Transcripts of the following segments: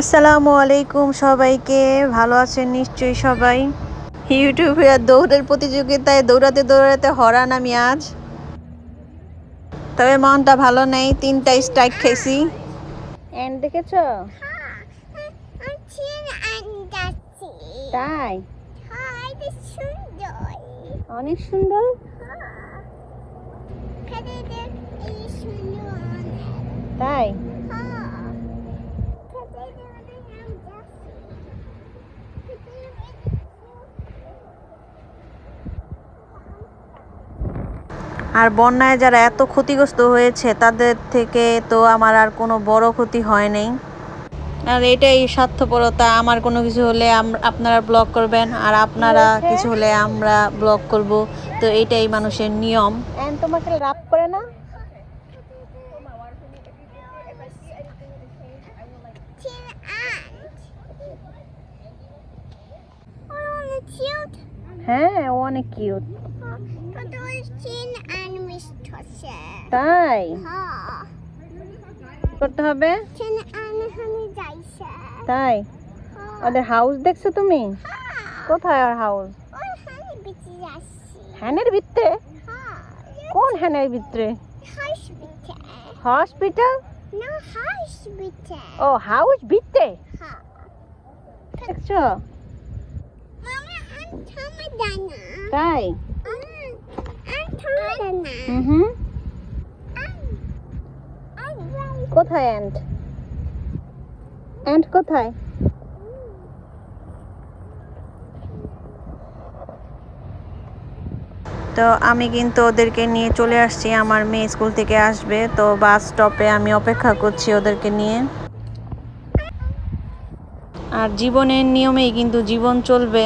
আসসালামু আলাইকুম সবাইকে। ভালো আছেন নিশ্চয়ই সবাই। ইউটিউবে দৌড়ের প্রতিযোগিতায় দৌড়াতে দৌড়াতে হরান আমি আজ। তবে মনটা ভালো নেই, তিনটা স্ট্রাইক খেয়েছি। দেখেছ? তাই? অনেক সুন্দর। তাই? আর বন্যায় যারা এত ক্ষতিগ্রস্ত হয়েছে তাদের থেকে তো আমার আর কোনো বড় ক্ষতি হয় নাই। আর এটাই স্বার্থপরতা আমার কোনো কিছু হলে আপনারা ব্লগ করবেন আর আপনারা কিছু হলে আমরা ব্লগ করব। তো এটাই মানুষের নিয়ম। তোমাকে রাপ করে না? হ্যাঁ ও অনেক কিউট তাই? করতে হবে? তাই? ওদের হাউস দেখছ তুমি? কোথায় আর হাউস হ্যানের ভিতরে? কোন হ্যানের ভিতরে? হসপিটাল ও হাউস ভিতরে দেখছ? তাই? হুম কোথায় অ্যান্ট অ্যান্ট কোথায়? তো আমি কিন্তু ওদেরকে নিয়ে চলে আসছি। আমার মেয়ে স্কুল থেকে আসবে তো বাস স্টপে আমি অপেক্ষা করছি ওদেরকে নিয়ে। আর জীবনের নিয়মেই কিন্তু জীবন চলবে।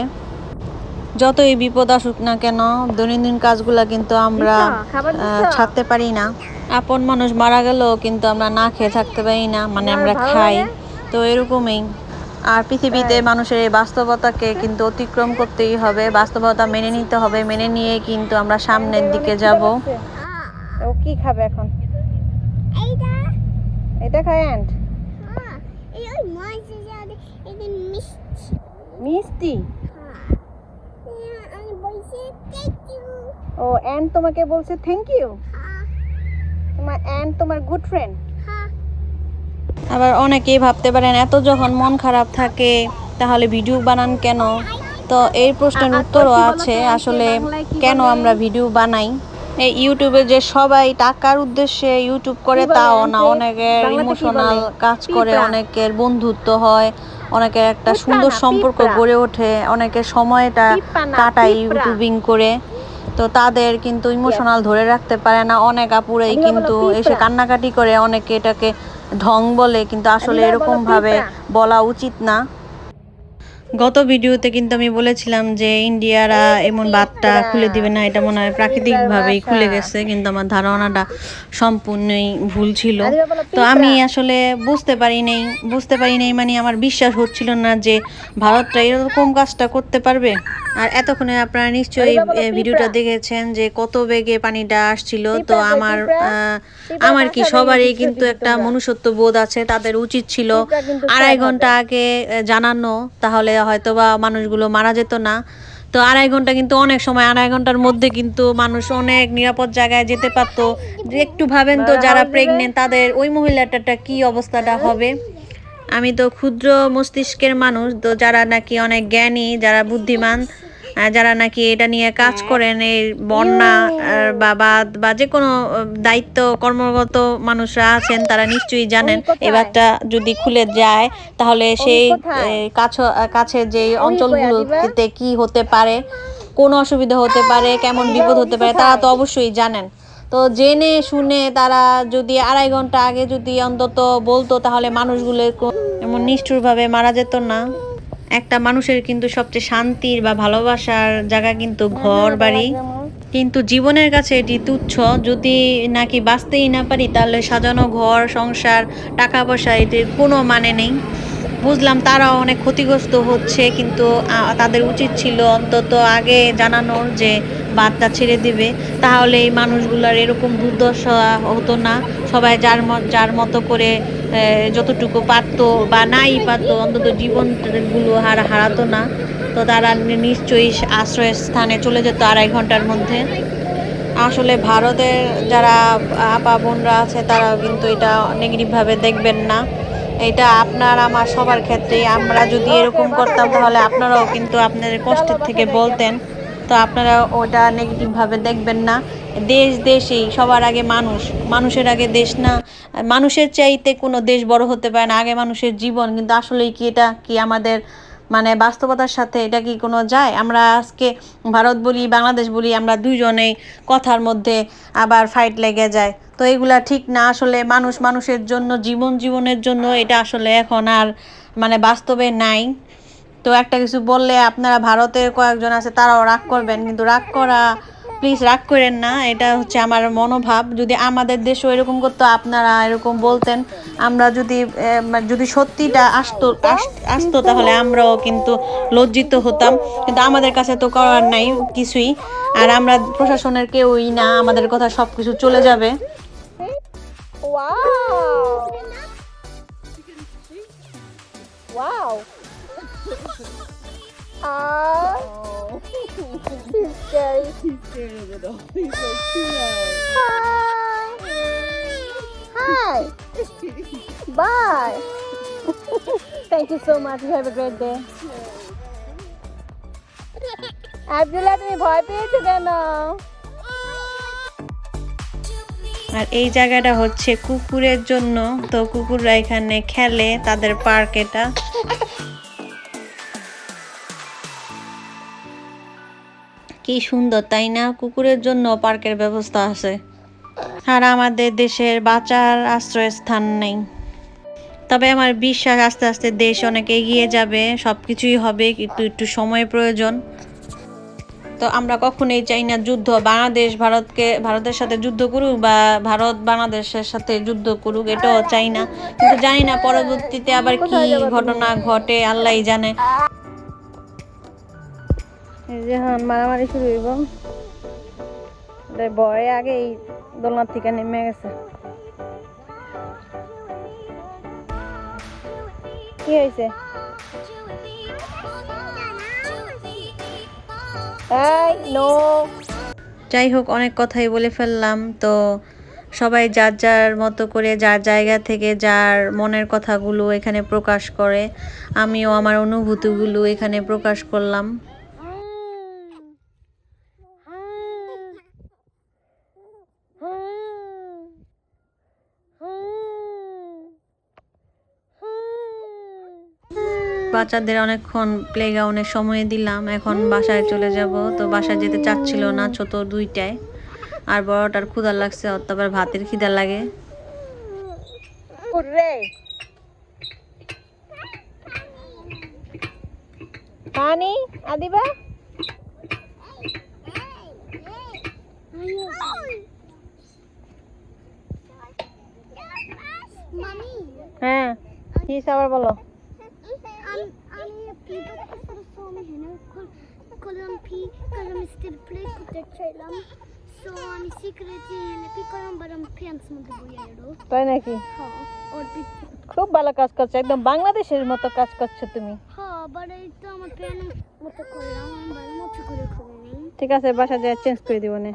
যতই বিপদ আসুক না কেন দৈনন্দিন কাজগুলা কিন্তু আমরা ছাড়তে পারি না। আপন মানুষ মারা গেলেও কিন্তু আমরা না খেয়ে থাকতে পারি না মানে আমরা খাই। তো এরকমই। আর পৃথিবীতে মানুষের এই বাস্তবতাকে কিন্তু অতিক্রম করতেই হবে বাস্তবতা মেনে নিতে হবে মেনে নিয়ে কিন্তু আমরা সামনের দিকে যাব। ও কি খাবে এখন? এটা খায় অ্যান্ট মিষ্টি? ও অ্যান্ড তোমাকে বলছে থ্যাংক ইউ তোমার অ্যান্ড তোমার গুড ফ্রেন্ড আবার অনেকেই ভাবতে পারেন এত যখন মন খারাপ থাকে তাহলে ভিডিও বানান কেন? তো এই প্রশ্নের উত্তরও আছে আসলে কেন আমরা ভিডিও বানাই? এই ইউটিউবে যে সবাই টাকার উদ্দেশ্যে ইউটিউব করে তাও না অনেকের ইমোশনাল কাজ করে অনেকের বন্ধুত্ব হয়। অনেকের একটা সুন্দর সম্পর্ক গড়ে ওঠে অনেকে সময়টা কাটায় ইউটিউবিং করে। তো তাদের কিন্তু ইমোশনাল ধরে রাখতে পারে না। অনেক আপুরাই কিন্তু এসে কান্নাকাটি করে অনেকে এটাকে ঢং বলে কিন্তু আসলে এরকম ভাবে বলা উচিত না। গত ভিডিওতে কিন্তু আমি বলেছিলাম যে ইন্ডিয়ারা এমন বাতটা খুলে দিবে না, এটা মনে হয় প্রাকৃতিকভাবেই খুলে গেছে, কিন্তু আমার ধারণাটা সম্পূর্ণই ভুল ছিল। তো আমি আসলে বুঝতে পারি নাই বুঝতে পারি নাই মানে আমার বিশ্বাস হচ্ছিল না যে ভারতটা এরকম কাজটা করতে পারবে। আর এতক্ষণে আপনারা নিশ্চয়ই ভিডিওটা দেখেছেন যে কত বেগে পানিটা আসছিল। তো আমার আমার কি সবারই কিন্তু একটা মনুষ্যত্ব বোধ আছে তাদের উচিত ছিল আড়াই ঘণ্টা আগে জানানো তাহলে হয়তো বা মানুষগুলো মারা যেত না। তো আড়াই ঘণ্টা কিন্তু অনেক সময় আড়াই ঘণ্টার মধ্যে কিন্তু মানুষ অনেক নিরাপদ জায়গায় যেতে পারতো। একটু ভাবেন তো যারা প্রেগনেন্ট তাদের ওই মহিলাটাটা কি অবস্থাটা হবে? আমি তো ক্ষুদ্র মস্তিষ্কের মানুষ তো যারা নাকি অনেক জ্ঞানী যারা বুদ্ধিমান যারা নাকি এটা নিয়ে কাজ করেন এই বন্যা বা বাদ বা যে কোনো দায়িত্ব কর্মগত মানুষরা আছেন তারা নিশ্চয়ই জানেন। এবারটা যদি খুলে যায় তাহলে সেই কাছে কাছে যে অঞ্চলগুলোতে কি হতে পারে কোন অসুবিধা হতে পারে কেমন বিপদ হতে পারে তারা তো অবশ্যই জানেন। তো জেনে শুনে তারা যদি আড়াই ঘণ্টা আগে যদি অন্তত বলতো তাহলে মানুষগুলো এমন নিষ্ঠুরভাবে মারা যেত না। একটা মানুষের কিন্তু সবচেয়ে শান্তির বা ভালোবাসার জায়গা কিন্তু ঘর, বাড়ি। কিন্তু জীবনের কাছে এটি তুচ্ছ। যদি নাকি বাঁচতেই না পারি, তাহলে সাজানো ঘর, সংসার টাকা পয়সা এটির কোনো মানে নেই। বুঝলাম তারাও অনেক ক্ষতিগ্রস্ত হচ্ছে, কিন্তু তাদের উচিত ছিল অন্তত আগে জানানোর যে বাদটা ছেড়ে দিবে। তাহলে এই মানুষগুলোর এরকম দুর্দশা হতো না। সবাই যার যার মতো করে যতটুকু পারতো বা নাই পারতো, অন্তত জীবনগুলো হারা, হারাতো না। তো তারা নিশ্চয়ই আশ্রয়স্থানে চলে যেত আড়াই ঘণ্টার মধ্যে। আসলে ভারতের যারা আপা বোনরা আছে তারা কিন্তু এটা নেগেটিভভাবে দেখবেন না। এটা আপনার, আমার সবার ক্ষেত্রেই। আমরা যদি এরকম করতাম, তাহলে আপনারাও কিন্তু আপনাদের কষ্টের থেকে বলতেন। তো আপনারা ওটা নেগেটিভভাবে দেখবেন না। দেশ দেশেই, সবার আগে মানুষ। মানুষের আগে দেশ না। মানুষের চাইতে কোনো দেশ বড় হতে পারে না। আগে মানুষের জীবন। কিন্তু আসলেই কি এটা কি আমাদের মানে বাস্তবতার সাথে এটা কি কোনো যায়? আমরা আজকে ভারত বলি, বাংলাদেশ বলি, আমরা দুইজনেই কথার মধ্যে আবার ফাইট লেগে যায়। তো এগুলা ঠিক না। আসলে মানুষ মানুষের জন্য, জীবন জীবনের জন্য এটা আসলে এখন আর মানে বাস্তবে নাই। তো একটা কিছু বললে আপনারা ভারতের কয়েকজন আছে, তারাও রাগ করবেন, কিন্তু রাগ করা প্লিজ রাগ করেন না, এটা হচ্ছে আমার মনোভাব। যদি আমাদের দেশও এরকম করতো, আপনারা এরকম বলতেন, আমরা যদি যদি সত্যিটা আসতো, আস- আসতো, তাহলে আমরাও কিন্তু লজ্জিত হতাম। কিন্তু আমাদের কাছে তো করার নাই কিছুই, আর আমরা প্রশাসনের কেউই না, আমাদের কথা সব কিছু চলে যাবে। Wow! Ah, he's scary. Hi. Hi. Bye. Thank you so much. You have a great day. Abdullah তুমি ভয় পেয়েছ কেন আর এই জায়গাটা হচ্ছে কুকুরের জন্য তো কুকুররা এখানে খেলে তাদের পার্ক এটা কি সুন্দর, তাই না? কুকুরের জন্য পার্কের ব্যবস্থা আছে। আর আমাদের দেশের বাঁচার আশ্রয়স্থান নেই। তবে আমার বিশ্বাস, আস্তে আস্তে দেশ অনেক এগিয়ে যাবে সব কিছুই হবে, কিন্তু একটু সময় প্রয়োজন। তো আমরা কখনোই চাই না যুদ্ধ, বাংলাদেশ ভারতকে, ভারতের সাথে যুদ্ধ করুক বা ভারত বাংলাদেশের সাথে যুদ্ধ করুক, এটাও চাই না। কিন্তু জানি না পরবর্তীতে আবার কি ঘটনা ঘটে, আল্লাহই জানে। যে হন মারামারি শুরু হইব। ভয়ে আগে এই দোলনার থেকে নেমে গেছে। কি হয়েছে যাই হোক অনেক কথাই বলে ফেললাম। তো সবাই যার যার মতো করে, যার জায়গা থেকে যার মনের কথাগুলো এখানে প্রকাশ করে, আমিও আমার অনুভূতিগুলো এখানে প্রকাশ করলাম। বাচ্চাদের অনেকক্ষণ প্লেগ্রাউন্ডে সময় দিলাম। এখন বাসায় চলে যাব। তো বাসায় যেতে চাচ্ছিল না ছোট দুইটায়। আর বড়টার ক্ষুধা লাগছে ওর তো আবার ভাতের খিদা লাগে। পানি, আদিবা? হ্যাঁ কি আবার বলো আমি আমি পিপা সো আমি হেনে কলম পি কলম স্টিল প্লে করতে চাইলাম সো আমি সিক্রেটলি হেনে পি কলম বারম ফ্যান্স মধ্যে বইয়াড়ো তাই নাকি? হ্যাঁ ওর পিছে খুব ভালো কাজ করছ একদম বাংলাদেশের মতো কাজ করছ তুমি। হ্যাঁ বাট এই তো আমার ফ্রেন্ড মতো করলাম আমি ভালো মতো করে করিনি ঠিক আছে বাসা যায় চেঞ্জ করে দিব না।